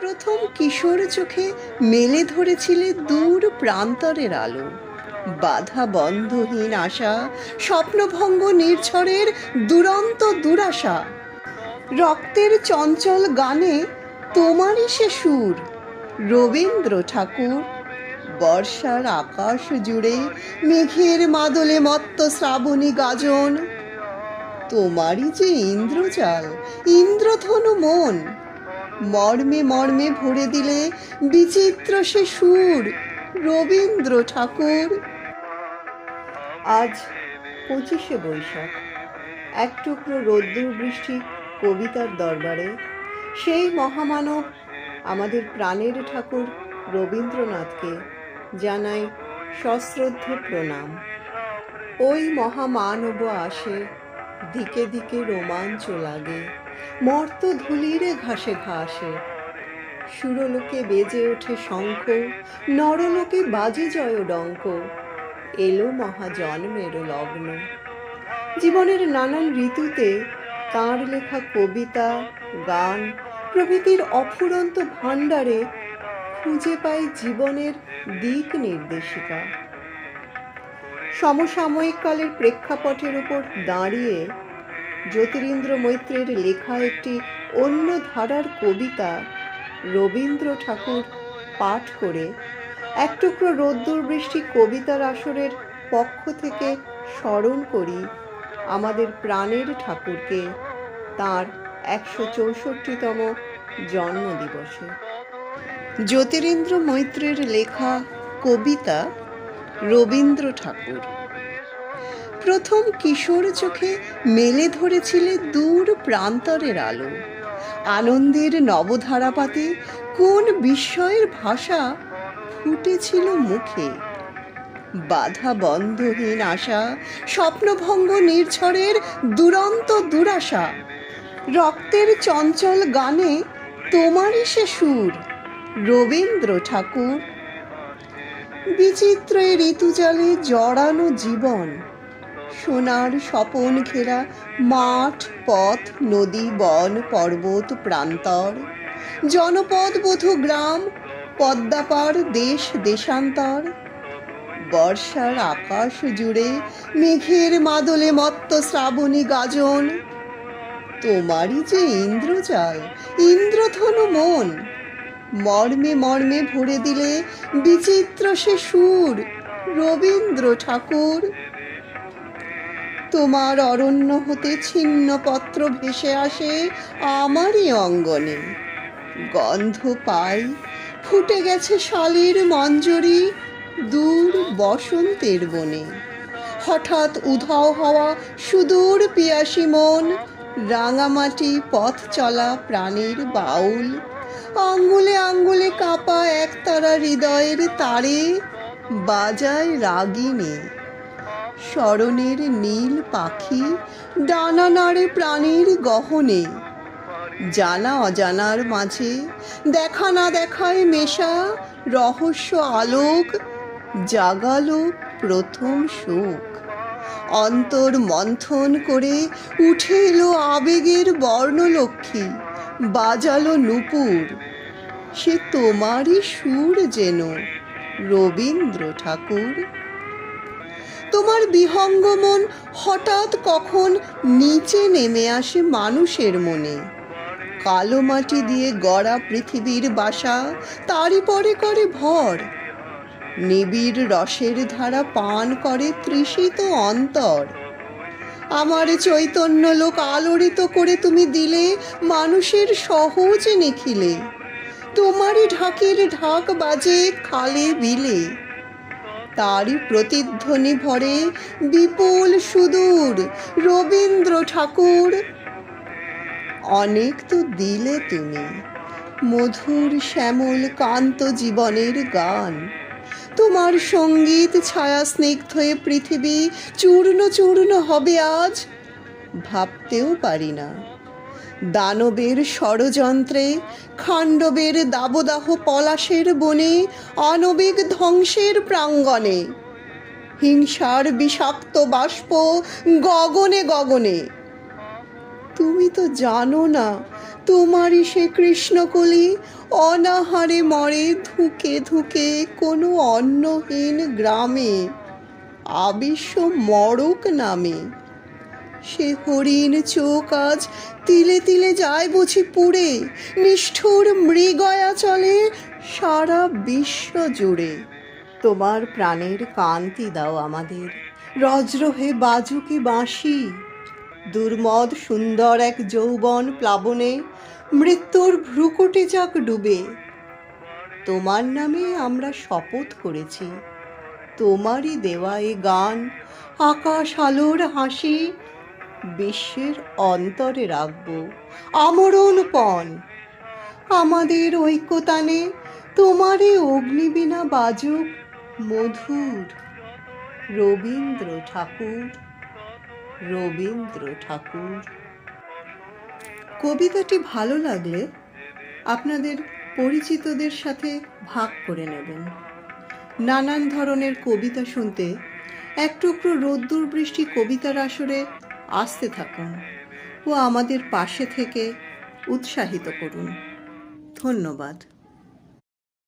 প্রথম কিশোর চোখে মেলে ধরেছিলে দূর প্রান্তরের আলো। বাধা বন্ধহীন আশা, স্বপ্নভঙ্গ নির্ঝরের দুরন্ত দুরাশা। রক্তের চঞ্চল গানে তোমারই সে সুর, রবীন্দ্র ঠাকুর। বর্ষার আকাশ জুড়ে মেঘের মাদলে মত্ত শ্রাবণী গাজন। তোমারই যে ইন্দ্রজাল, ইন্দ্রধনু মন। মর্মে মর্মে ভরে দিলে বিচিত্র সে সুর, রবীন্দ্র ঠাকুর। আজ পঁচিশে বৈশাখ। এক টুকরো রোদ্দুর বৃষ্টি কবিতার দরবারে। সেই মহামানব আমাদের প্রাণের ঠাকুর রবীন্দ্রনাথকে জানাই সশ্রদ্ধ প্রণাম। ওই মহামানব আসে দিকে দিকে রোমাঞ্চ লাগে। মর্ত ধুলিরে ঘাসে ঘাসে। সুরলোকে বেজে ওঠে শঙ্খ, নরলোকে বাজে জয় ডঙ্ক। এলো মহাজন্মের লগ্ন। জীবনের নানান ঋতুতে তাঁর লেখা কবিতা, গান প্রভৃতির অফুরন্ত ভাণ্ডারে খুঁজে পাই জীবনের দিক নির্দেশিকা। সমসাময়িক কালের প্রেক্ষাপটের উপর দাঁড়িয়ে জ্যোতিরিন্দ্র মৈত্রের লেখা একটি অন্য ধারার কবিতা রবীন্দ্র ঠাকুর পাঠ করে, এক টুকরো রোদ্দুর বৃষ্টি কবিতার আসরের পক্ষ থেকে স্মরণ করি আমাদের প্রাণের ঠাকুরকে তার একশো চৌষট্টিতম জন্মদিবসে। জ্যোতিরিন্দ্র মৈত্রের লেখা কবিতা রবীন্দ্র ঠাকুর। প্রথম কিশোর চোখে মেলে ধরেছিলে দূর প্রান্তরের আলো। আনন্দের নবধারাপাতে কোন বিস্ময়ের ভাষা ফুটেছিল মুখে? বাধা বন্ধহীন আশা, স্বপ্নভঙ্গ নির্ঝরের দুরন্ত দুরাশা। রক্তের চঞ্চল গানে তোমারই সে সুর, রবীন্দ্র ঠাকুর। বিচিত্র এই ঋতুজালে জড়ানো জীবন। সোনার স্বপন ঘেরা মাঠ, পথ, নদী, বন, পর্বত, প্রান্তর। জনপদ, বধু গ্রাম, পদ্মাপার, দেশ, দেশান্তর। বর্ষার আকাশ জুড়ে মেঘের মাদলে মত্ত শ্রাবণী গাজন। তোমারই যে ইন্দ্রজাল, ইন্দ্রধনু মন মর্মে মর্মে ভরে দিলে বিচিত্র সে সুর, রবীন্দ্র ঠাকুর। তোমার অরণ্য হতে ছিন্ন পত্র ভেসে আসে আমারই অঙ্গনে। গন্ধ পাই, ফুটে গেছে শালির মঞ্জরি দূর বসন্তের বনে। হঠাৎ উধাও হওয়া সুদূর পিয়াসী মন, রাঙামাটি পথ চলা প্রাণীর বাউল। আঙ্গুলে আঙ্গুলে কাঁপা একতারা হৃদয়ের তারে বাজায় রাগিনী স্মরণের নীল পাখি ডানা নাড়ে প্রাণীর গহনে। জানা অজানার মাঝে দেখা না দেখায় মেশা রহস্য আলোক জাগালো প্রথম শোক। অন্তর মন্থন করে উঠে এলো আবেগের বর্ণলক্ষ্মী। বাজালো নুপুর। সে তোমারই সুর যেন, রবীন্দ্র ঠাকুর। তোমার বিহঙ্গ মন হঠাৎ কখন নিচে নেমে আসে মানুষের মনে। কালো মাটি দিয়ে গড়া পৃথিবীর বাসা, তারই পরে করে ভর। নিবিড় রসের ধারা পান করে তৃষিত অন্তর। আমার চৈতন্য লোক আলোড়িত করে তুমি দিলে, মানুষের সহজ নিখিলে। তোমারই ঢাকের ঢাক বাজে খালে বিলে। তারই প্রতিধ্বনি ভরে বিপুল সুদূর রবীন্দ্র ঠাকুর। অনেক তো দিলে তুমি, মধুর শ্যামল কান্ত জীবনের গান। তোমার সংগীত ছায়া স্নিগ্ধ হয়ে পৃথিবী চূর্ণ চূর্ণ হবে আজ? ভাবতেও পারি না। দানবের ষড়যন্ত্রে, খাণ্ডবের দাবদাহ পলাশের বনে আনবিক ধ্বংসের প্রাঙ্গণে। হিংসার বিষাক্ত বাষ্প গগনে গগনে। তুমি তো জানো না তোমারই সে কৃষ্ণকলি অনাহারে মরে ধুকে ধুকে কোনো অন্নহীন গ্রামে আবিশ্ব মরক নামে। সে হরিণ চোখ আজ তিলে তিলে যায় বুঝি পুড়ে, নিষ্ঠুর মৃগয়া চলে সারা বিশ্ব জুড়ে। তোমার প্রাণের কান্তি দাও আমাদের রজ্রহে বাজুকি বাঁশি। দুর্মদ সুন্দর এক যৌবন প্লাবনে মৃত্যুর ভ্রুকুটি যাক ডুবে। তোমার নামে আমরা শপথ করেছি। তোমারই দেওয়া এ গান, আকাশ আলোর হাসি, বিশ্বের অন্তরে রাখব আমরণপণ আমাদের ঐক্যতানে তোমারই অগ্নিবীণা বাজুক মধুর। রবীন্দ্র ঠাকুর রবীন্দ্র ঠাকুর। কবিতাটি ভালো লাগলে আপনাদের পরিচিতদের সাথে ভাগ করে নেবেন। নানান ধরনের কবিতা শুনতে এক টুকরো রোদ্দুর বৃষ্টি কবিতার আসরে আসতে থাকুন ও আমাদের পাশে থেকে উৎসাহিত করুন। ধন্যবাদ।